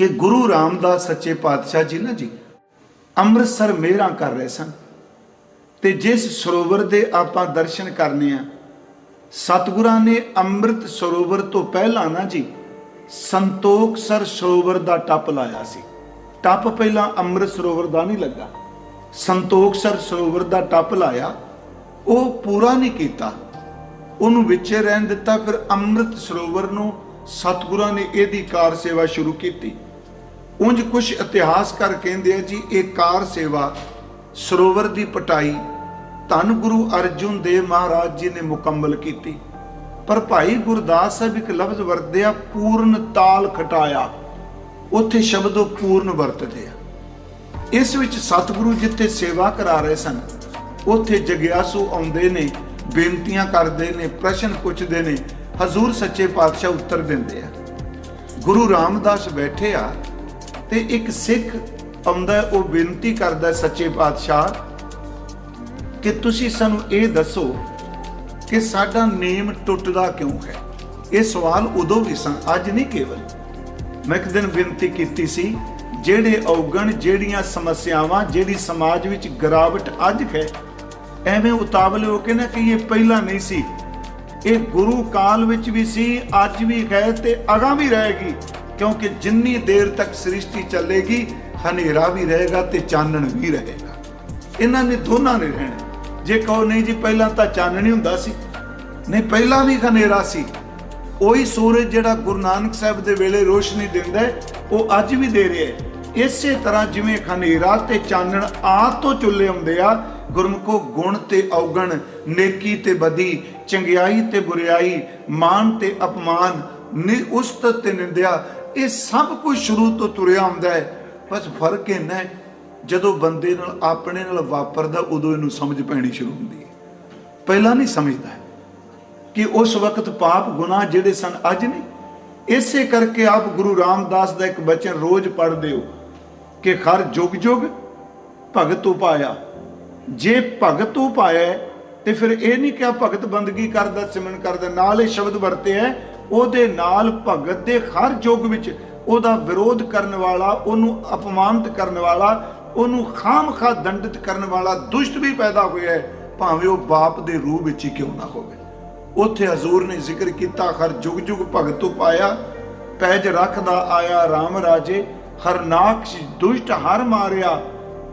ਕਿ ਗੁਰੂ ਰਾਮਦਾਸ ਸੱਚੇ ਪਾਤਸ਼ਾਹ ਜੀ ਨਾ ਜੀ, ਅੰਮ੍ਰਿਤਸਰ ਮੇਰਾ ਕਰ ਰਹੇ ਸਨ। ਤੇ ਜਿਸ ਸਰੋਵਰ ਦੇ ਆਪਾਂ ਦਰਸ਼ਨ ਕਰਨੇ ਆ, ਸਤਿਗੁਰਾਂ ਨੇ ਅੰਮ੍ਰਿਤ ਸਰੋਵਰ ਤੋਂ ਪਹਿਲਾਂ ਨਾ ਜੀ, ਸੰਤੋਖਸਰ ਸਰੋਵਰ ਦਾ ਟੱਪ ਲਾਇਆ ਸੀ। ਟੱਪ ਪਹਿਲਾਂ ਅੰਮ੍ਰਿਤ ਸਰੋਵਰ ਦਾ ਨਹੀਂ ਲੱਗਾ। ਸੰਤੋਖਸਰ ਸਰੋਵਰ ਦਾ ਟੱਪ ਲਾਇਆ, ਉਹ ਪੂਰਾ ਨਹੀਂ ਕੀਤਾ। ਉਹਨੂੰ ਵਿੱਚੇ ਰਹਿਣ ਦਿੱਤਾ, ਫਿਰ ਅੰਮ੍ਰਿਤ ਸਰੋਵਰ ਨੂੰ ਸਤਿਗੁਰਾਂ ਨੇ ਇਹਦੀ ਕਾਰ ਸੇਵਾ ਸ਼ੁਰੂ ਕੀਤੀ। ਉਂਝ ਕੁਝ ਇਤਿਹਾਸਕਾਰ ਕਹਿੰਦੇ ਆ ਜੀ, ਇਹ ਕਾਰ ਸੇਵਾ, ਸਰੋਵਰ ਦੀ ਪਟਾਈ, ਧੰਨ ਗੁਰੂ ਅਰਜੁਨ ਦੇਵ ਮਹਾਰਾਜ ਜੀ ਨੇ ਮੁਕੰਮਲ ਕੀਤੀ। ਪਰ ਭਾਈ ਗੁਰਦਾਸ ਸਾਹਿਬ ਇੱਕ ਲਫ਼ਜ਼ ਵਰਤਦੇ ਆ, ਪੂਰਨ ਤਾਲ ਖਟਾਇਆ। ਉੱਥੇ ਸ਼ਬਦ ਉਹ ਪੂਰਨ ਵਰਤਦੇ ਆ। ਇਸ ਵਿੱਚ ਸਤਿਗੁਰੂ ਜਿੱਥੇ ਸੇਵਾ ਕਰਾ ਰਹੇ ਸਨ, ਉੱਥੇ ਜਗਿਆਸੂ ਆਉਂਦੇ ਨੇ, ਬੇਨਤੀਆਂ ਕਰਦੇ ਨੇ, ਪ੍ਰਸ਼ਨ ਪੁੱਛਦੇ ਨੇ, ਹਜ਼ੂਰ ਸੱਚੇ ਪਾਤਸ਼ਾਹ ਉੱਤਰ ਦਿੰਦੇ ਆ। ਗੁਰੂ ਰਾਮਦਾਸ ਬੈਠੇ ਆ ਤੇ ਇੱਕ ਸਿੱਖ ਆਉਂਦਾ, ਉਹ ਬੇਨਤੀ ਕਰਦਾ ਸੱਚੇ ਪਾਤਸ਼ਾਹ ਕਿ ਤੁਸੀਂ ਸਾਨੂੰ ਇਹ ਦੱਸੋ ਕਿ ਸਾਡਾ ਨੇਮ ਟੁੱਟਦਾ ਕਿਉਂ ਹੈ? ਇਹ ਸਵਾਲ ਉਦੋਂ ਵੀ ਸਨ, ਅੱਜ ਨਹੀਂ ਕੇਵਲ। ਮੈਂ ਇੱਕ ਦਿਨ ਬੇਨਤੀ ਕੀਤੀ ਸੀ, ਜਿਹੜੇ ਔਗਣ, ਜਿਹੜੀਆਂ ਸਮੱਸਿਆਵਾਂ, ਜਿਹੜੀ ਸਮਾਜ ਵਿੱਚ ਗਿਰਾਵਟ ਅੱਜ ਹੈ, ਐਵੇਂ ਉਤਾਵਲੇ ਹੋ ਕੇ ਨਾ ਕਿ ਇਹ ਪਹਿਲਾਂ ਨਹੀਂ ਸੀ। ਇਹ ਗੁਰੂ ਕਾਲ ਵਿੱਚ ਵੀ ਸੀ, ਅੱਜ ਵੀ ਹੈ ਤੇ ਅਗਾਂ ਵੀ ਰਹੇਗੀ। ਕਿਉਂਕਿ ਜਿੰਨੀ ਦੇਰ ਤੱਕ ਸ੍ਰਿਸ਼ਟੀ ਚੱਲੇਗੀ, ਹਨੇਰਾ ਵੀ ਰਹੇਗਾ ਤੇ ਚਾਨਣ ਵੀ ਰਹੇਗਾ। ਇਹਨਾਂ ਨੇ ਦੋਨਾਂ ਨੇ ਰਹਿਣਾ। ਜੇ ਕਹੋ, ਨਹੀਂ ਜੀ, ਪਹਿਲਾਂ ਤਾਂ ਚਾਨਣ ਹੁੰਦਾ ਸੀ। ਨਹੀਂ, ਪਹਿਲਾਂ ਵੀ ਹਨੇਰਾ ਸੀ। ਉਹੀ ਸੂਰਜ ਜਿਹੜਾ ਗੁਰੂ ਨਾਨਕ ਸਾਹਿਬ ਦੇ ਵੇਲੇ ਰੋਸ਼ਨੀ ਦਿੰਦਾ ਉਹ ਅੱਜ ਵੀ ਦੇ ਰਿਹਾ ਹੈ। ਇਸੇ ਤਰ੍ਹਾਂ ਜਿਵੇਂ ਹਨੇਰਾ ਤੇ ਚਾਨਣ ਆ ਤੋਂ ਚੁੱਲੇ ਹੁੰਦੇ ਆ, ਗੁਰਮੁਖੋ ਗੁਣ ਤੇ ਔਗਣ, ਨੇਕੀ ਤੇ ਬਦੀ, ਚੰਗਿਆਈ ਤੇ ਬੁਰਿਆਈ ਮਾਨ ਤੇ ਅਪਮਾਨ ਨਿ ਉਸਤਤ ਤੇ ਨਿੰਦਿਆ ਇਹ ਸਭ ਕੁਝ ਸ਼ੁਰੂ ਤੋਂ ਤੁਰਿਆ ਹੁੰਦਾ ਹੈ। ਬਸ ਫ਼ਰਕ ਇਹਨਾਂ ਹੈ ਜਦੋਂ ਬੰਦੇ ਨਾਲ ਆਪਣੇ ਨਾਲ ਵਾਪਰਦਾ ਉਦੋਂ ਇਹਨੂੰ ਸਮਝ ਪੈਣੀ ਸ਼ੁਰੂ ਹੁੰਦੀ ਹੈ। ਪਹਿਲਾਂ ਨਹੀਂ ਸਮਝਦਾ ਕਿ ਉਸ ਵਕਤ ਪਾਪ ਗੁਨਾਹ ਜਿਹੜੇ ਸਨ ਅੱਜ ਨਹੀਂ। ਇਸੇ ਕਰਕੇ ਆਪ ਗੁਰੂ ਰਾਮਦਾਸ ਦਾ ਇੱਕ ਬਚਨ ਰੋਜ਼ ਪੜ੍ਹਦੇ ਹੋ ਕਿ ਹਰ ਜੁਗ ਜੁਗ ਭਗਤ ਉਪਾਇਆ। ਜੇ ਭਗਤ ਉਪਾਇਆ ਹੈ, ਤੇ ਫਿਰ ਇਹ ਨਹੀਂ ਕਿ ਭਗਤ ਬੰਦਗੀ ਕਰਦਾ ਸਿਮਰਨ ਕਰਦਾ ਨਾਲ ਇਹ ਸ਼ਬਦ ਵਰਤੇ ਹੈ ਉਹਦੇ ਨਾਲ ਭਗਤ ਦੇ ਹਰ ਯੁੱਗ ਵਿੱਚ ਉਹਦਾ ਵਿਰੋਧ ਕਰਨ ਵਾਲਾ, ਉਹਨੂੰ ਅਪਮਾਨਿਤ ਕਰਨ ਵਾਲਾ, ਉਹਨੂੰ ਖਾਮਖਾ ਦੰਡਿਤ ਕਰਨ ਵਾਲਾ ਦੁਸ਼ਟ ਵੀ ਪੈਦਾ ਹੋਇਆ ਹੈ, ਭਾਵੇਂ ਉਹ ਬਾਪ ਦੇ ਰੂਹ ਵਿੱਚ ਹੀ ਕਿਉਂ ਨਾ ਹੋਵੇ। ਉੱਥੇ ਹਜ਼ੂਰ ਨੇ ਜ਼ਿਕਰ ਕੀਤਾ, ਹਰ ਜੁਗ ਜੁਗ ਭਗਤੁ ਪਾਇਆ ਪੈਜ ਰੱਖਦਾ ਆਇਆ RAM ਰਾਜੇ ਹਰਨਾਕਸ਼ ਦੁਸ਼ਟ ਹਰ ਮਾਰਿਆ,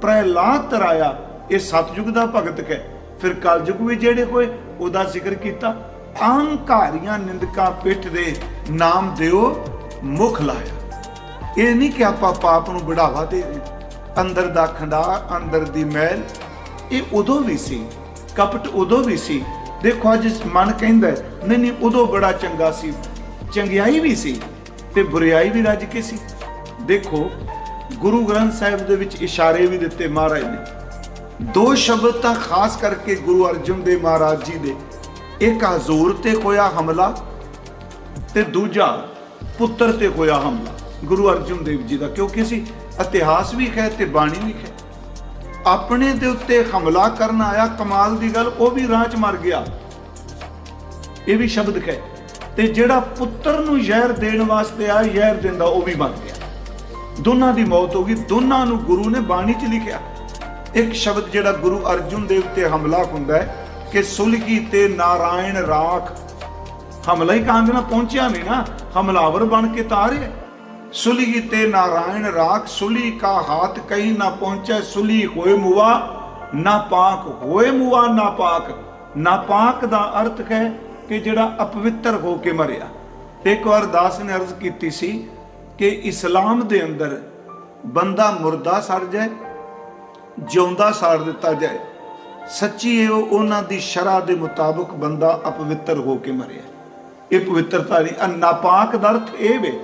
ਪ੍ਰਹਿਲਾਦ ਤਰਾਇਆ। ਇਹ ਸਤਜੁਗ ਦਾ ਭਗਤ ਹੈ ਫਿਰ ਕਲਯੁਗ ਵੀ ਜਿਹੜੇ ਹੋਏ, ਉਹਦਾ ਜ਼ਿਕਰ ਕੀਤਾ। ਅਹੰਕਾਰੀਆਂ ਨਿੰਦਕਾਂ ਪਿੱਠ ਦੇ ਨਾਮ ਦਿਓ, ਮੁਖ ਲਾਇਆ। ਇਹ ਨਹੀਂ ਕਿ ਆਪਾਂ ਪਾਪ ਨੂੰ ਬੜਾਵਾ ਦੇ ਰਹੇ। ਅੰਦਰ ਦਾ ਖੰਡਾ ਅੰਦਰ ਦੀ ਮੈਲ, ਇਹ ਉਦੋਂ ਵੀ ਸੀ, ਕਪਟ ਉਦੋਂ ਵੀ ਸੀ। ਦੇਖੋ, ਅੱਜ ਮਨ ਕਹਿੰਦਾ ਨਹੀਂ ਨਹੀਂ, ਉਦੋਂ ਬੜਾ ਚੰਗਾ ਸੀ। ਚੰਗਿਆਈ ਵੀ ਸੀ ਤੇ ਬੁਰੀਾਈ ਵੀ ਰੱਜ ਕੇ ਸੀ। ਦੇਖੋ, ਗੁਰੂ ਗ੍ਰੰਥ ਸਾਹਿਬ ਦੇ ਵਿੱਚ ਇਸ਼ਾਰੇ ਵੀ ਦਿੱਤੇ ਮਹਾਰਾਜ ਨੇ। ਦੋ ਸ਼ਬਦ ਤਾਂ ਖਾਸ ਕਰਕੇ ਗੁਰੂ ਅਰਜਨ ਦੇਵ ਮਹਾਰਾਜ ਜੀ ਦੇ ਇੱਕ ਹਜ਼ੂਰ ਤੇ ਹੋਇਆ ਹਮਲਾ ਤੇ ਦੂਜਾ ਪੁੱਤਰ ਤੇ ਹੋਇਆ ਹਮਲਾ। ਗੁਰੂ ਅਰਜਨ ਦੇਵ ਜੀ ਦਾ ਕਿਉਂਕਿ ਸੀ, ਇਤਿਹਾਸ ਵੀ ਹੈ ਤੇ ਬਾਣੀ ਵੀ ਹੈ ਆਪਣੇ ਦੇ ਉੱਤੇ ਹਮਲਾ ਕਰਨ ਆਇਆ ਕਮਾਲ ਦੀ ਗੱਲ, ਉਹ ਵੀ ਰਾਹ 'ਚ ਮਰ ਗਿਆ। ਇਹ ਵੀ ਸ਼ਬਦ ਹੈ ਤੇ ਜਿਹੜਾ ਪੁੱਤਰ ਨੂੰ ਜ਼ਹਿਰ ਦੇਣ ਵਾਸਤੇ ਆ ਜ਼ਹਿਰ ਦਿੰਦਾ, ਉਹ ਵੀ ਮਰ ਗਿਆ। ਦੋਨਾਂ ਦੀ ਮੌਤ ਹੋ ਗਈ, ਦੋਨਾਂ ਨੂੰ ਗੁਰੂ ਨੇ ਬਾਣੀ 'ਚ ਲਿਖਿਆ। ਇੱਕ ਸ਼ਬਦ ਜਿਹੜਾ ਗੁਰੂ ਅਰਜਨ ਦੇਵ ਤੇ ਹਮਲਾ ਹੁੰਦਾ ਹੈ ਕਿ ਸੁਲਗੀ ਤੇ ਨਾਰਾਇਣ ਰਾਖ। ਹਮਲਾ ਹੀ ਕਾਂਗ ਨਾ ਪਹੁੰਚਿਆ ਨਹੀਂ ਨਾ? ਹਮਲਾਵਰ ਬਣ ਕੇ ਤਾਰੇ। ਸੁਲੀ ਤੇ ਨਾਰਾਇਣ ਰਾਖ, ਸੁਲੀ ਕਾ ਹਾਥ ਕਹੀਂ ਨਾ ਪਹੁੰਚੈ, ਸੁਲੀ ਹੋਏ ਮੁਆ। ਨਾ ਪਾਕ ਹੋਏ ਮੁਆ, ਨਾ ਪਾਕ। ਨਾ ਪਾਕ ਦਾ ਅਰਥ ਹੈ ਕਿ ਜਿਹੜਾ ਅਪਵਿੱਤਰ ਹੋ ਕੇ ਮਰਿਆ। ਇੱਕ ਵਾਰ ਦਾਸ ਨੇ ਅਰਜ਼ ਕੀਤੀ ਸੀ ਕਿ ਇਸਲਾਮ ਦੇ ਅੰਦਰ ਬੰਦਾ ਮੁਰਦਾ ਸੜ ਜਾਏ, ਜਿਉਂਦਾ ਸਾੜ ਦਿੱਤਾ ਜਾਏ। ਸੱਚੀ ਇਹ ਉਹਨਾਂ ਦੀ ਸ਼ਰਾ ਦੇ ਮੁਤਾਬਕ ਬੰਦਾ ਅਪਵਿੱਤਰ ਹੋ ਕੇ ਮਰਿਆ। ਇਹ ਪਵਿੱਤਰਤਾ ਨਹੀਂ ਨਾਪਾਕ ਦਾ ਅਰਥ ਇਹ ਵੇ,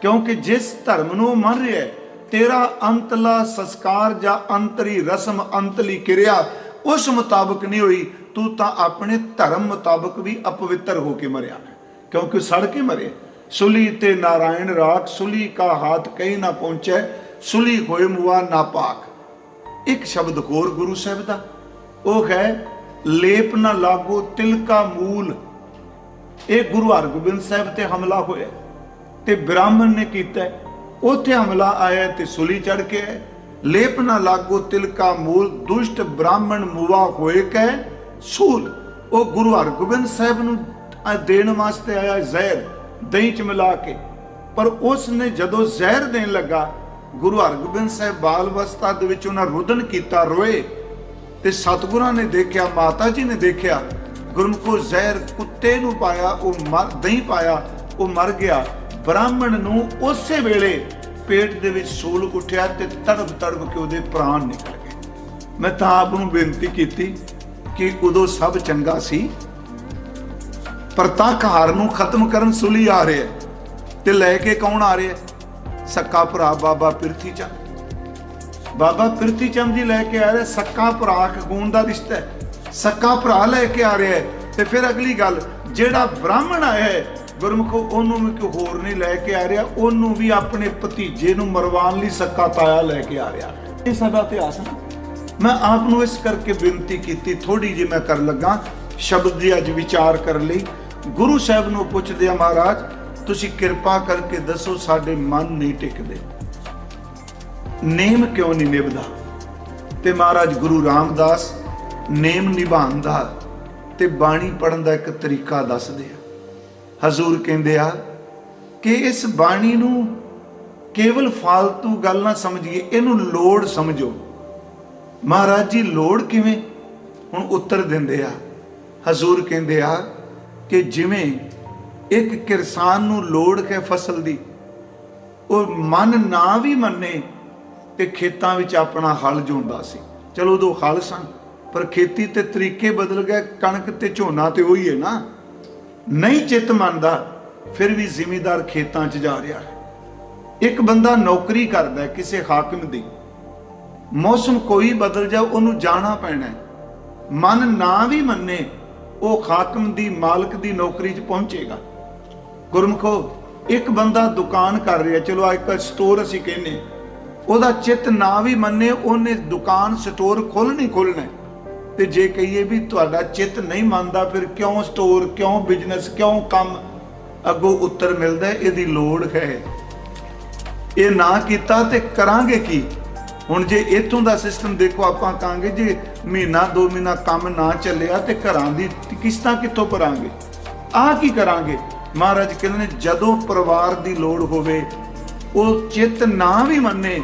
ਕਿਉਂਕਿ ਜਿਸ ਧਰਮ ਨੂੰ ਉਹ ਮੰਨ ਰਿਹਾ ਤੇਰਾ ਅੰਤਲਾ ਸੰਸਕਾਰ ਜਾਂ ਅੰਤਰੀ ਰਸਮ ਅੰਤਲੀ ਕਿਰਿਆ ਉਸ ਮੁਤਾਬਕ ਨਹੀਂ ਹੋਈ, ਤੂੰ ਤਾਂ ਆਪਣੇ ਧਰਮ ਮੁਤਾਬਕ ਵੀ ਅਪਵਿੱਤਰ ਹੋ ਕੇ ਮਰਿਆ। ਕਿਉਂਕਿ ਸੜ ਕੇ ਮਰੇ। ਸੁਲੀ ਤੇ ਨਾਰਾਇਣ ਰਾਖ, ਸੁਲੀ ਕਾ ਹਾਥ ਕਹੀਂ ਨਾ ਪਹੁੰਚੈ, ਸੁਲੀ ਹੋਏ ਮੁਆ ਨਾਪਾਕ। ਇੱਕ ਸ਼ਬਦ ਹੋਰ ਗੁਰੂ ਸਾਹਿਬ ਦਾ। ਉਹ ਹੈ ਲੇਪ ਨਾ ਲਾਗੋ, ਤਿਲਕਾ ਮੂਲ। ਇਹ ਗੁਰੂ ਹਰਗੋਬਿੰਦ ਸਾਹਿਬ ਤੇ ਹਮਲਾ ਹੋਇਆ ਤੇ ਬ੍ਰਾਹਮਣ ਨੇ ਕੀਤਾ ਹੈ। ਹਮਲਾ ਆਇਆ ਤੇ ਸੁਲੀ ਚੜ ਕੇ ਲੇਪ ਨਾ ਲਾਗੋ, ਤਿਲਕਾ ਮੂਲ, ਦੁਸ਼ਟ ਬ੍ਰਾਹਮਣ ਮੁਵਾ ਹੋਏ ਕੈ ਸੂਲ। ਉਹ ਗੁਰੂ ਹਰਗੋਬਿੰਦ ਸਾਹਿਬ ਨੂੰ ਦੇਣ ਵਾਸਤੇ ਆਇਆ ਜ਼ਹਿਰ, ਦਹੀਂ ਚ ਮਿਲਾ ਕੇ। ਪਰ ਉਸ ਨੇ ਜਦੋਂ ਜ਼ਹਿਰ ਦੇਣ ਲੱਗਾ, ਗੁਰੂ ਹਰਗੋਬਿੰਦ ਸਾਹਿਬ ਬਾਲ ਅਵਸਥਾ ਦੇ ਵਿੱਚ ਉਹਨਾਂ ਰੁਦਨ ਕੀਤਾ, ਰੋਏ। ਤੇ ਸਤਿਗੁਰਾਂ ਨੇ ਦੇਖਿਆ, ਮਾਤਾ ਜੀ ਨੇ ਦੇਖਿਆ, ਗੁਰਮੁਖੋ ਜ਼ਹਿਰ ਕੁੱਤੇ ਨੂੰ ਪਾਇਆ, ਉਹ ਮਰ, ਦਹੀਂ ਪਾਇਆ, ਉਹ ਮਰ ਗਿਆ। ਬ੍ਰਾਹਮਣ ਨੂੰ ਉਸੇ ਵੇਲੇ ਪੇਟ ਦੇ ਵਿੱਚ ਸੂਲ ਉੱਠਿਆ ਤੇ ਤੜਪ ਤੜਪ ਕੇ ਉਹਦੇ ਪ੍ਰਾਣ ਨਿਕਲ ਗਏ। ਮੈਂ ਤਾਂ ਆਪ ਨੂੰ ਬੇਨਤੀ ਕੀਤੀ ਕਿ ਉਦੋਂ ਸਭ ਚੰਗਾ ਸੀ ਪ੍ਰਤੱਖ ਹਾਰ ਨੂੰ ਖਤਮ ਕਰਨ ਸੁਲੀ ਆ ਰਿਹਾ ਤੇ ਲੈ ਕੇ ਕੌਣ ਆ ਰਿਹਾ ਹੈ? ਸੱਕਾ ਭਰਾ ਬਾਬਾ ਪਿਰਥੀ ਚੰਦ। ਬਾਬਾ ਪਿਰਥੀ ਚੰਦ ਜੀ ਲੈ ਕੇ ਆ ਰਹੇ, ਸੱਕਾ ਭਰਾ ਖੂਨ ਦਾ ਰਿਸ਼ਤਾ ਹੈ। ਸੱਕਾ ਭਰਾ ਲੈ ਕੇ ਆ ਰਿਹਾ ਹੈ। ਤੇ ਫਿਰ ਅਗਲੀ ਗੱਲ, ਜਿਹੜਾ ਬ੍ਰਾਹਮਣ ਆਇਆ ਹੈ, ਗੁਰਮੁਖੋ, ਉਹਨੂੰ ਵੀ ਕੋਈ ਹੋਰ ਨਹੀਂ ਲੈ ਕੇ ਆ ਰਿਹਾ, ਉਹਨੂੰ ਵੀ ਆਪਣੇ ਭਤੀਜੇ ਨੂੰ ਮਰਵਾਉਣ ਲਈ ਸੱਕਾ ਤਾਇਆ ਲੈ ਕੇ ਆ ਰਿਹਾ। ਇਹ ਸਾਡਾ ਇਤਿਹਾਸ ਹੈ ਮੈਂ ਆਪ ਨੂੰ ਇਸ ਕਰਕੇ ਬੇਨਤੀ ਕੀਤੀ ਥੋੜੀ ਜਿਹੀ ਮੈਂ ਕਰਨ ਲੱਗਾ, ਸ਼ਬਦ ਦੀ ਅੱਜ ਵਿਚਾਰ ਕਰਨ ਲਈ। ਗੁਰੂ ਸਾਹਿਬ ਨੂੰ ਪੁੱਛਦੇ ਆ ਮਹਾਰਾਜ, ਤੁਸੀਂ ਕਿਰਪਾ ਕਰਕੇ ਦੱਸੋ, ਸਾਡੇ ਮਨ ਨਹੀਂ ਟਿਕਦੇ। ਨੇਮ ਕਿਉਂ ਨਹੀਂ ਨਿਭਦਾ? ਤੇ ਮਹਾਰਾਜ ਗੁਰੂ ਰਾਮਦਾਸ ਨੇਮ ਨਿਭਾਉਣ ਦਾ ਤੇ ਬਾਣੀ ਪੜਨ ਦਾ ਇੱਕ ਤਰੀਕਾ ਦੱਸਦੇ ਆ। ਹਜ਼ੂਰ ਕਹਿੰਦੇ ਆ ਕਿ ਇਸ ਬਾਣੀ ਨੂੰ ਕੇਵਲ ਫਾਲਤੂ ਗੱਲ ਨਾ ਸਮਝੀਏ, ਇਹਨੂੰ ਲੋੜ ਸਮਝੋ। ਮਹਾਰਾਜ ਜੀ, ਲੋੜ ਕਿਵੇਂ? ਹੁਣ ਉੱਤਰ ਦਿੰਦੇ ਆ। ਹਜ਼ੂਰ ਕਹਿੰਦੇ ਆ ਕਿ ਜਿਵੇਂ ਇੱਕ ਕਿਸਾਨ ਨੂੰ ਲੋੜ ਹੈ ਫਸਲ ਦੀ ਉਹ ਮਨ ਨਾ ਵੀ ਮੰਨੇ ਤੇ ਖੇਤਾਂ ਵਿੱਚ ਆਪਣਾ ਹਲ ਜੋਂਦਾ ਸੀ। ਚਲੋ ਦੋ ਹਲ ਸਨ, ਪਰ ਖੇਤੀ ਤੇ ਤਰੀਕੇ ਬਦਲ ਗਏ, ਕਣਕ ਤੇ ਝੋਨਾ ਤੇ ਉਹੀ ਹੈ ਨਾ। ਨਹੀਂ ਚਿੱਤ ਮੰਨਦਾ, ਫਿਰ ਵੀ ਜ਼ਿਮੀਦਾਰ ਖੇਤਾਂ 'ਚ ਜਾ ਰਿਹਾ ਹੈ। ਇੱਕ ਬੰਦਾ ਨੌਕਰੀ ਕਰਦਾ ਕਿਸੇ ਹਾਕਮ ਦੀ। ਮੌਸਮ ਕੋਈ ਬਦਲ ਜਾ ਉਹਨੂੰ ਜਾਣਾ ਪੈਣਾ ਮਨ ਨਾ ਵੀ ਮੰਨੇ, ਉਹ ਹਾਕਮ ਦੀ, ਮਾਲਕ ਦੀ ਨੌਕਰੀ 'ਚ ਪਹੁੰਚੇਗਾ। ਗੁਰਮਖੋ, ਇੱਕ ਬੰਦਾ ਦੁਕਾਨ ਕਰ ਰਿਹਾ, ਚਲੋ ਆ ਇੱਕ ਸਟੋਰ ਅਸੀਂ ਕਹਿੰਨੇ ਉਹਦਾ ਚਿੱਤ ਨਾ ਵੀ ਮੰਨੇ, ਉਹਨੇ ਦੁਕਾਨ, ਸਟੋਰ ਖੋਲਣੀ ਖੋਲਣਾ ਤੇ ਜੇ ਕਹੀਏ ਵੀ ਤੁਹਾਡਾ ਚਿੱਤ ਨਹੀਂ ਮੰਨਦਾ, ਫਿਰ ਕਿਉਂ ਸਟੋਰ, ਕਿਉਂ ਬਿਜ਼ਨਸ, ਕਿਉਂ ਕੰਮ ਅੱਗੋਂ ਉੱਤਰ ਮਿਲਦਾ ਇਹਦੀ ਲੋੜ ਹੈ। ਇਹ ਨਾ ਕੀਤਾ ਤੇ ਕਰਾਂਗੇ ਕੀ? ਹੁਣ ਜੇ ਇਥੋਂ ਦਾ ਸਿਸਟਮ ਦੇਖੋ, ਆਪਾਂ ਕਹਾਂਗੇ ਜੇ ਮਹੀਨਾ, ਦੋ ਮਹੀਨਾ ਕੰਮ ਨਾ ਚੱਲਿਆ ਤੇ ਘਰਾਂ ਦੀ ਕਿਸ਼ਤਾਂ ਕਿੱਥੋਂ ਭਰਾਂਗੇ? ਆਹ ਕੀ ਕਰਾਂਗੇ? ਮਹਾਰਾਜ ਕਹਿੰਦੇ ਜਦੋਂ ਪਰਿਵਾਰ ਦੀ ਲੋੜ ਹੋਵੇ, ਉਹ ਚਿੱਤ ਨਾ ਵੀ ਮੰਨੇ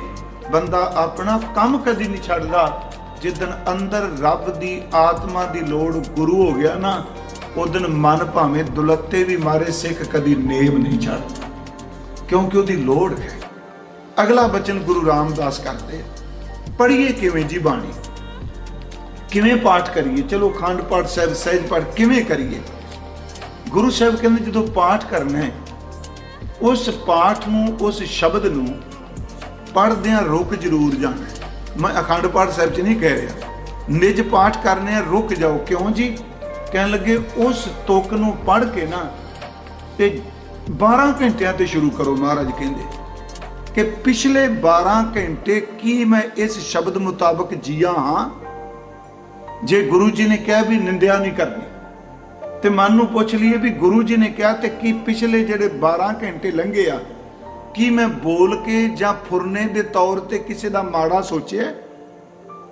ਬੰਦਾ ਆਪਣਾ ਕੰਮ ਕਦੀ ਨਹੀਂ ਛੱਡਦਾ। ਜਿੱਦਨ ਅੰਦਰ ਰੱਬ ਦੀ ਆਤਮਾ ਦੀ ਲੋੜ ਗੁਰੂ ਹੋ ਗਿਆ ਨਾ ਉਦਨ ਮਨ ਭਾਵੇਂ ਦੁਲੱਤੇ ਵੀ ਮਾਰੇ, ਸਿੱਖ ਕਦੀ ਨੇਮ ਨਹੀਂ ਛੱਡਦਾ। ਕਿਉਂਕਿ ਉਹਦੀ ਲੋੜ ਹੈ। ਅਗਲਾ ਬਚਨ ਗੁਰੂ ਰਾਮਦਾਸ ਕਰਦੇ ਪੜ੍ਹੀਏ ਕਿਵੇਂ ਜੀ ਬਾਣੀ? ਕਿਵੇਂ ਪਾਠ ਕਰੀਏ? ਚਲੋ ਖੰਡ ਪਾਠ ਸਾਹਿਬ, ਸਹਿਜ ਪਾਠ ਕਿਵੇਂ ਕਰੀਏ? ਗੁਰੂ ਸਾਹਿਬ ਕਹਿੰਦੇ ਜਦੋਂ ਪਾਠ ਕਰਨਾ ਹੈ, ਉਸ ਪਾਠ ਨੂੰ, ਉਸ ਸ਼ਬਦ ਨੂੰ ਪੜ੍ਹਦਿਆਂ ਰੁਕ ਜ਼ਰੂਰ ਜਾਣਾ। ਮੈਂ ਅਖੰਡ ਪਾਠ ਸਾਹਿਬ 'ਚ ਨਹੀਂ ਕਹਿ ਰਿਹਾ। ਨਿਜ ਪਾਠ ਕਰਨੇ ਆ ਰੁਕ ਜਾਓ। ਕਿਉਂ ਜੀ? ਕਹਿਣ ਲੱਗੇ, ਉਸ ਤੁਕ ਨੂੰ ਪੜ੍ਹ ਕੇ ਨਾ ਤੇ 12 ਘੰਟਿਆਂ ਤੇ ਸ਼ੁਰੂ ਕਰੋ ਮਹਾਰਾਜ ਕਹਿੰਦੇ। ਕਿ ਪਿਛਲੇ 12 ਘੰਟੇ ਕੀ ਮੈਂ ਇਸ ਸ਼ਬਦ ਮੁਤਾਬਕ ਜੀਆ ਹਾਂ? ਜੇ ਗੁਰੂ ਜੀ ਨੇ ਕਿਹਾ ਵੀ ਨਿੰਦਿਆ ਨਹੀਂ ਕਰਨੀ, ਤੇ ਮਨ ਨੂੰ ਪੁੱਛ ਲਈਏ ਵੀ ਗੁਰੂ ਜੀ ਨੇ ਕਿਹਾ ਤੇ ਕੀ ਪਿਛਲੇ ਜਿਹੜੇ 12 ਘੰਟੇ ਲੰਘੇ ਆ ਕੀ ਮੈਂ ਬੋਲ ਕੇ ਜਾਂ ਫੁਰਨੇ ਦੇ ਤੌਰ ਤੇ ਕਿਸੇ ਦਾ ਮਾੜਾ ਸੋਚਿਆ?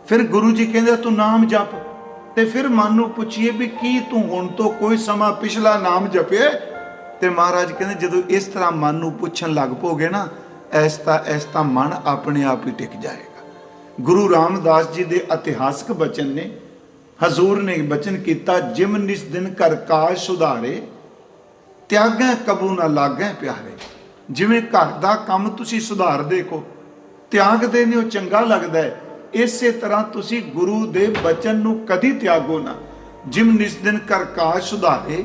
ਫਿਰ ਗੁਰੂ ਜੀ ਕਹਿੰਦੇ, ਤੂੰ ਨਾਮ ਜਪ। ਤੇ ਫਿਰ ਮਨ ਨੂੰ ਪੁੱਛੀਏ ਵੀ ਕੀ ਤੂੰ ਹੁਣ ਤੋਂ ਕੋਈ ਸਮਾਂ ਪਿਛਲਾ ਨਾਮ ਜਪਿਆ? ਤੇ ਮਹਾਰਾਜ ਕਹਿੰਦੇ, ਜਦੋਂ ਇਸ ਤਰ੍ਹਾਂ ਮਨ ਨੂੰ ਪੁੱਛਣ ਲੱਗ ਪੋਗੇ ਨਾ, ਐਸ ਤਾਂ ਐਸ ਤਾਂ ਮਨ ਆਪਣੇ ਆਪ ਹੀ ਟਿਕ ਜਾਏਗਾ। ਗੁਰੂ ਰਾਮਦਾਸ ਜੀ ਦੇ ਇਤਿਹਾਸਕ ਬਚਨ ਨੇ, ਹਜ਼ੂਰ ਨੇ ਬਚਨ ਕੀਤਾ, ਜਿਮ ਨਿਸ ਦਿਨ ਕਰ ਕਾਜ ਸੁਧਾਰੇ, ਤਿਆਗੈ ਕਬੂ ਨਾ ਲਾਗੈ ਪਿਆਰੇ। ਜਿਵੇਂ ਘਰ ਦਾ ਕੰਮ ਤੁਸੀਂ ਸੁਧਾਰ ਦੇਖੋ ਤਿਆਗਦੇ ਨੇ, ਉਹ ਚੰਗਾ ਲੱਗਦਾ ਹੈ। ਇਸੇ ਤਰ੍ਹਾਂ ਤੁਸੀਂ ਗੁਰੂ ਦੇ ਬਚਨ ਨੂੰ ਕਦੀ ਤਿਆਗੋ ਨਾ। ਜਿਮ ਨਿਸ ਦਿਨ ਕਰ ਕਾਜ ਸੁਧਾਰੇ,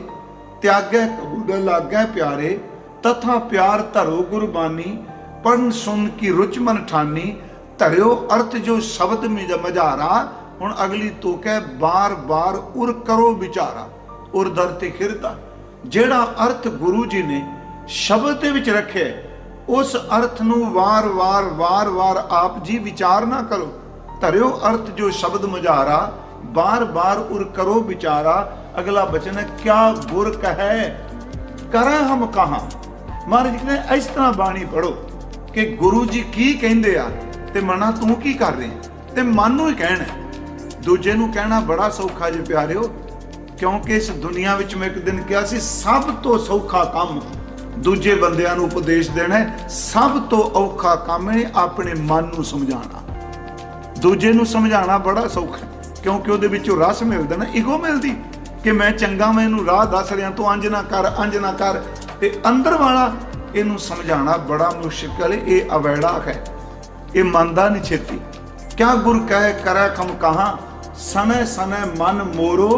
ਤਿਆਗੈ ਕਬੂ ਲਾਗੈ ਪਿਆਰੇ, ਤਥਾ ਪਿਆਰ ਧਰੋ ਗੁਰਬਾਨੀ ਪੜਨ ਸੁਨ ਕੀ ਰੁਚ ਮਨ ਠਾਨੀ, ਧਰਿਓ ਅਰਥ ਜੋ ਸ਼ਬਦ ਮੇ ਮਝਾਰਾ, ਹੁਣ ਅਗਲੀ ਤੁਕ ਹੈ ਬਾਰ ਬਾਰ ਉਰ ਕਰੋ ਵਿਚਾਰਾ, ਉਰ ਦਰ ਤੇ ਖਿਰਦਾ ਜਿਹੜਾ ਅਰਥ ਗੁਰੂ ਜੀ ਨੇ ਸ਼ਬਦ ਦੇ ਵਿੱਚ ਰੱਖਿਆ ਉਸ ਅਰਥ ਨੂੰ ਵਾਰ-ਵਾਰ ਵਾਰ-ਵਾਰ ਆਪ ਜੀ ਵਿਚਾਰ ਨਾ ਕਰੋ। ਧਰਿਓ ਅਰਥ ਜੋ ਸ਼ਬਦ ਮੁਝਾਰਾ ਬਾਰ-ਬਾਰ ਉਰ ਕਰੋ ਵਿਚਾਰਾ। ਅਗਲਾ ਬਚਨ ਹੈ, ਕਿਆ ਗੁਰ ਕਹੈ? ਕਰਾਂ ਹਮ ਕਹਾਂ? ਮਹਾਰਾਜ ਜੀ ਕਹਿੰਦੇ, ਇਸ ਤਰ੍ਹਾਂ ਬਾਣੀ ਪੜੋ ਕਿ ਗੁਰੂ ਜੀ ਕੀ ਕਹਿੰਦੇ ਆ ਤੇ ਮਨਾ ਤੂੰ ਕੀ ਕਰ ਰਿਹਾ? ਤੇ ਮਨ ਨੂੰ ਹੀ ਕਹਿਣਾ ਦੂਜੇ ਨੂੰ ਕਹਿਣਾ ਬੜਾ ਸੌਖਾ ਜੇ ਪਿਆਰਿਓ, ਕਿਉਂਕਿ ਇਸ ਦੁਨੀਆ ਵਿੱਚ ਮੈਂ ਇੱਕ ਦਿਨ ਕਿਹਾ ਸੀ, ਸਭ ਤੋਂ ਸੌਖਾ ਕੰਮ ਦੂਜੇ ਬੰਦਿਆਂ ਨੂੰ ਉਪਦੇਸ਼ ਦੇਣਾ ਸਭ ਤੋਂ ਔਖਾ ਕੰਮ ਹੈ ਆਪਣੇ ਮਨ ਨੂੰ ਸਮਝਾਉਣਾ। ਦੂਜੇ ਨੂੰ ਸਮਝਾਉਣਾ ਬੜਾ ਸੌਖਾ ਹੈ, ਕਿਉਂਕਿ ਉਹਦੇ ਵਿੱਚੋਂ ਰਸ ਮਿਲਦਾ ਨਾ ਈਗੋ ਮਿਲਦੀ ਕਿ ਮੈਂ ਚੰਗਾ ਮੈਂ ਇਹਨੂੰ ਰਾਹ ਦੱਸ ਰਿਹਾ ਤੂੰ ਅੰਜ ਨਾ ਕਰ ਅੰਜ ਨਾ ਕਰ। ਤੇ ਅੰਦਰ ਵਾਲਾ ਇਹਨੂੰ ਸਮਝਾਉਣਾ ਬੜਾ ਮੁਸ਼ਕਲ ਹੈ ਇਹ ਅਵੈੜਾ ਹੈ। ਇਹ ਮੰਨਦਾ ਨਹੀਂ ਛੇਤੀ। ਕਿਆ ਗੁਰ ਕਹਿ ਕਰੈ ਖਮ ਕਹਾ ਸਨੈ ਸਨੈ ਮਨ ਮੋਰੋ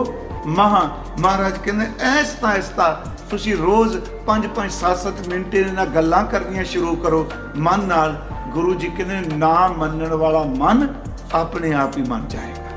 ਮਹਾ। ਮਹਾਰਾਜ ਕਹਿੰਦੇ ਐਸਤਾ ਐਸਤਾ ਤੁਸੀਂ ਰੋਜ਼ 5 5 7 7 ਮਿੰਟ ਇਹਨਾਂ ਨਾਲ ਗੱਲਾਂ ਕਰਨੀਆਂ ਸ਼ੁਰੂ ਕਰੋ। ਮਨ ਨਾਲ ਗੁਰੂ ਜੀ ਕਹਿੰਦੇ ਨਾ ਮੰਨਣ ਵਾਲਾ ਮਨ ਆਪਣੇ ਆਪ ਹੀ ਮੰਨ ਜਾਏਗਾ।